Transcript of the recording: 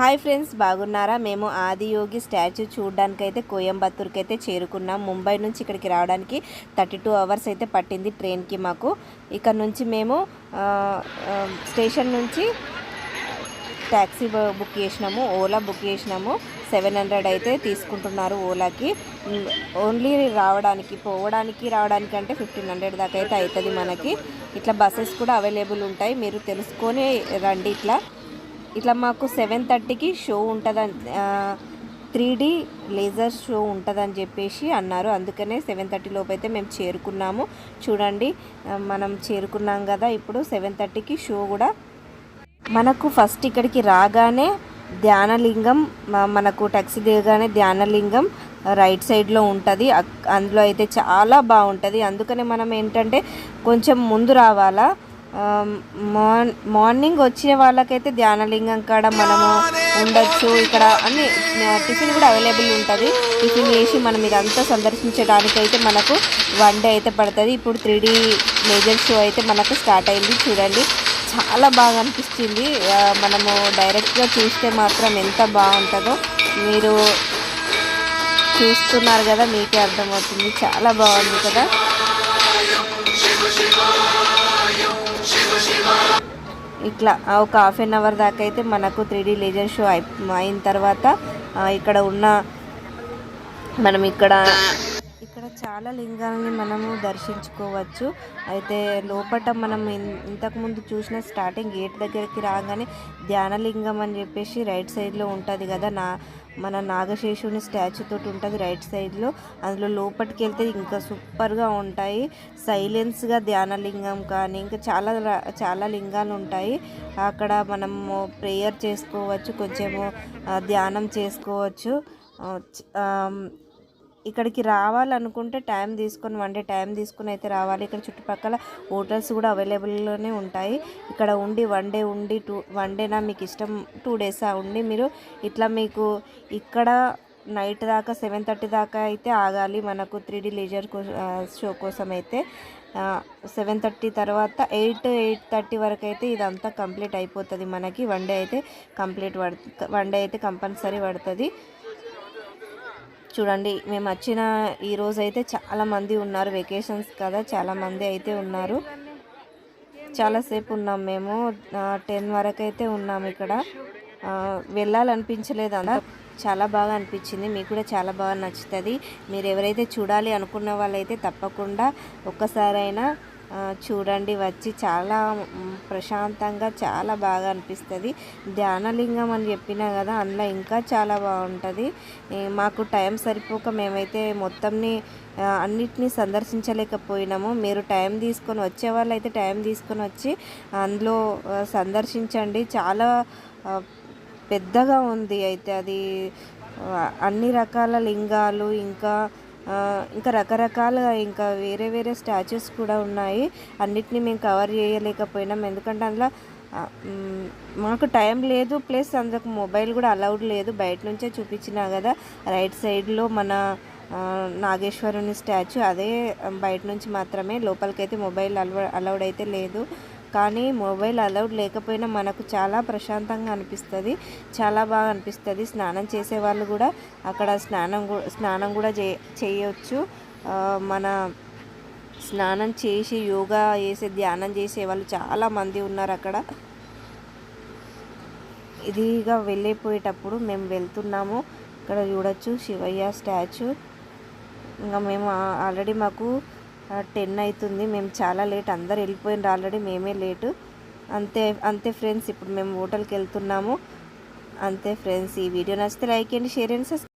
Hi friends బాగున్నారా? మేము Adiyogi statue చూడడానికి అయితే కోయంబత్తూర్కి అయితే చేరుకున్నాం. ముంబై నుంచి ఇక్కడికి రావడానికి థర్టీ టూ అవర్స్ అయితే పట్టింది ట్రైన్కి మాకు. ఇక్కడ నుంచి మేము స్టేషన్ నుంచి ట్యాక్సీ బు- బుక్ చేసినాము. ఓలా బుక్ చేసినాము. సెవెన్ హండ్రెడ్ అయితే తీసుకుంటున్నారు ఓలాకి. ఓన్లీ రావడానికి పోవడానికి రావడానికి అంటే ఫిఫ్టీన్ హండ్రెడ్ దాకా అయితే అవుతుంది మనకి. ఇట్లా బస్సెస్ కూడా అవైలబుల్ ఉంటాయి. మీరు తెలుసుకొని రండి ఇట్లా. ఇట్లా మాకు సెవెన్ థర్టీకి షో ఉంటుందని త్రీ డీ లేజర్ షో ఉంటుందని చెప్పేసి అన్నారు. అందుకనే సెవెన్ థర్టీ లోపు అయితే మేము చేరుకున్నాము. చూడండి మనం చేరుకున్నాం కదా ఇప్పుడు సెవెన్ థర్టీకి షో కూడా. మనకు ఫస్ట్ ఇక్కడికి రాగానే ధ్యానలింగం మనకు ట్యాక్సీ దిగగానే ధ్యానలింగం రైట్ సైడ్లో ఉంటుంది. అందులో అయితే చాలా బాగుంటుంది. అందుకనే మనం ఏంటంటే కొంచెం ముందు రావాలా? మార్న్ మార్నింగ్ వచ్చే వాళ్ళకైతే ధ్యానలింగం కాడ మనము ఉండొచ్చు. ఇక్కడ అన్ని టిఫిన్ కూడా అవైలబుల్ ఉంటుంది. టిఫిన్ వేసి మనం ఇదంతా సందర్శించడానికి అయితే మనకు వన్ డే అయితే పడుతుంది. ఇప్పుడు త్రీ డీ మేజర్ షో అయితే మనకు స్టార్ట్ అయింది. చూడండి. చాలా బాగా అనిపిస్తుంది. మనము డైరెక్ట్గా చూస్తే మాత్రం ఎంత బాగుంటుందో మీరు చూస్తున్నారు కదా మీకే అర్థమవుతుంది. చాలా బాగుంది కదా. ఇట్లా ఒక హాఫ్ అన్ అవర్ దాకా అయితే మనకు త్రీ లేజర్ షో అయిన తర్వాత ఇక్కడ ఉన్న మనం ఇక్కడ చాలా లింగాలని మనము దర్శించుకోవచ్చు. అయితే లోపట మనం ఇన్- ఇంతకుముందు చూసిన స్టార్టింగ్ గేట్ దగ్గరికి రాగానే ధ్యానలింగం అని చెప్పేసి రైట్ సైడ్లో ఉంటుంది కదా నా మన నాగశేషుని స్టాచ్యూ తోటి ఉంటుంది రైట్ సైడ్లో. అందులో లోపలికి వెళ్తే ఇంకా సూపర్గా ఉంటాయి. సైలెన్స్గా ధ్యానలింగం కానీ ఇంకా చాలా చాలా లింగాలు ఉంటాయి. అక్కడ మనము ప్రేయర్ చేసుకోవచ్చు కొంచెము ధ్యానం చేసుకోవచ్చు. ఇక్కడికి రావాలనుకుంటే టైం తీసుకొని వన్ డే టైం తీసుకొని అయితే రావాలి. ఇక్కడ చుట్టుపక్కల హోటల్స్ కూడా అవైలబుల్లోనే ఉంటాయి. ఇక్కడ ఉండి వన్ డే ఉండి టూ వన్ డేనా మీకు ఇష్టం టూ డేసా ఉండి మీరు ఇట్లా మీకు ఇక్కడ నైట్ దాకా సెవెన్ థర్టీ దాకా అయితే ఆగాలి. మనకు త్రీ డీ లీజర్ షో కోసం అయితే సెవెన్ థర్టీ తర్వాత ఎయిట్ ఎయిట్ థర్టీ వరకు అయితే ఇదంతా కంప్లీట్ అయిపోతుంది. మనకి వన్ డే అయితే కంప్లీట్ పడు వన్ డే అయితే కంపల్సరీ పడుతుంది. చూడండి మేము వచ్చిన ఈరోజు అయితే చాలామంది ఉన్నారు వెకేషన్స్ కదా చాలామంది అయితే ఉన్నారు. చాలాసేపు ఉన్నాం మేము టెన్ వరకు అయితే ఉన్నాం ఇక్కడ. వెళ్ళాలనిపించలేదు అంత. చాలా బాగా అనిపించింది మీకు కూడా చాలా బాగా నచ్చుతుంది. మీరు ఎవరైతే చూడాలి అనుకున్న వాళ్ళైతే తప్పకుండా ఒక్కసారైనా చూడండి వచ్చి చాలా ప్రశాంతంగా చాలా బాగా అనిపిస్తుంది. ధ్యానలింగం అని చెప్పినా కదా అందులో ఇంకా చాలా బాగుంటుంది. మాకు టైం సరిపోక మేమైతే మొత్తంని అన్నిటినీ సందర్శించలేకపోయినాము. మీరు టైం తీసుకొని వచ్చే వాళ్ళు అయితే టైం తీసుకొని వచ్చి అందులో సందర్శించండి. చాలా పెద్దగా ఉంది అయితే అది. అన్ని రకాల లింగాలు ఇంకా ఇంకా రకరకాలుగా ఇంకా వేరే వేరే స్టాచ్యూస్ కూడా ఉన్నాయి. అన్నిటినీ మేము కవర్ చేయలేకపోయినాం. ఎందుకంటే అందులో మాకు టైం లేదు. ప్లస్ అందుకు మొబైల్ కూడా అలౌడ్ లేదు. బయట నుంచే చూపించినా కదా. రైట్ సైడ్లో మన నాగేశ్వరుని స్టాచ్యూ అదే బయట నుంచి మాత్రమే. లోపలికైతే మొబైల్ అలవ అలౌడ్ అయితే లేదు. కానీ మొబైల్ అలౌడ్ లేకపోయినా మనకు చాలా ప్రశాంతంగా అనిపిస్తుంది. చాలా బాగా అనిపిస్తుంది. స్నానం చేసే వాళ్ళు కూడా అక్కడ స్నానం స్నానం కూడా చే చేయొచ్చు. మన స్నానం చేసి యోగా చేసే ధ్యానం చేసే వాళ్ళు చాలా మంది ఉన్నారు అక్కడ. ఇదిగా వెళ్ళిపోయేటప్పుడు మేము వెళ్తున్నాము. ఇక్కడ చూడొచ్చు శివయ్య స్టాచ్యూ. ఇంకా మేము ఆల్రెడీ మాకు టెన్ అవుతుంది. మేము చాలా లేట్ అందరు వెళ్ళిపోయినారు ఆల్రెడీ మేమే లేటు అంతే అంతే ఫ్రెండ్స్ ఇప్పుడు మేము హోటల్కి వెళ్తున్నాము. అంతే ఫ్రెండ్స్ ఈ వీడియో నచ్చితే లైక్ చేయండి షేర్ చేయండి సబ్స్క్రైబ్